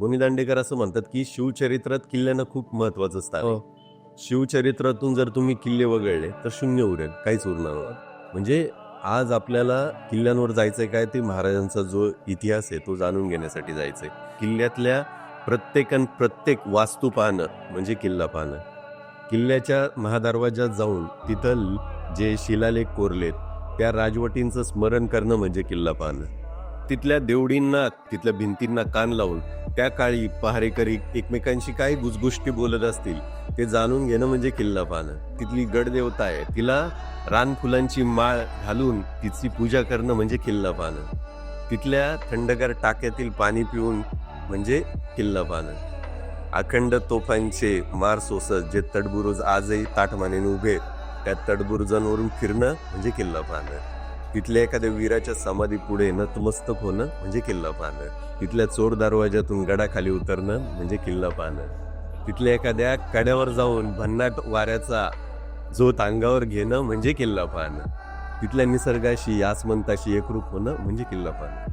भूमी दांडेकर असं म्हणतात की शिवचरित्रात किल्ल्यांना खूप महत्वाचं स्थान. हो. शिवचरित्रातून जर तुम्ही किल्ले वगळले तर शून्य उरेल काहीच उरणार म्हणजे आज आपल्याला किल्ल्यांवर जायचंय काय ते महाराजांचा जो इतिहास आहे तो जाणून घेण्यासाठी जायचंय किल्ल्यातल्या प्रत्येकन प्रत्येक वास्तू पाहणं म्हणजे किल्ला पाहणं किल्ल्याच्या महादरवाजात जाऊन तिथं जे शिलालेख कोरलेत त्या राजवटींचं स्मरण करणं म्हणजे किल्ला पाहणं तिथल्या देवडींना तिथल्या भिंतींना कान लावून त्या काळी पहारेकरी एकमेकांशी काय गुजगुष्टी बोलत असतील ते जाणून घेणं म्हणजे किल्ला पाहणं. तिथली गडदेवता आहे. तिला रानफुलांची माळ घालून तिची पूजा करणं म्हणजे किल्ला पाहणं. तिथल्या थंडगार टाक्यातील पाणी पिऊन म्हणजे किल्ला पाहणं. अखंड तोफांचे मार सोसत जे तडबुरुज आजही ताठमानेने उभे आहेत, त्या तडबुरुजांवरून फिरणं म्हणजे किल्ला पाहणं. तिथल्या एखाद्या वीराच्या समाधी पुढे नतमस्तक होणं म्हणजे किल्ला पाहणं. तिथल्या चोर दरवाज्यातून गडाखाली उतरणं म्हणजे किल्ला पाहणं. तिथल्या एखाद्या कड्यावर जाऊन भन्नाट वाऱ्याचा झोत अंगावर घेणं म्हणजे किल्ला पाहणं. तिथल्या निसर्गाशी आसमंताशी एकरूप होणं म्हणजे किल्ला पाहणं.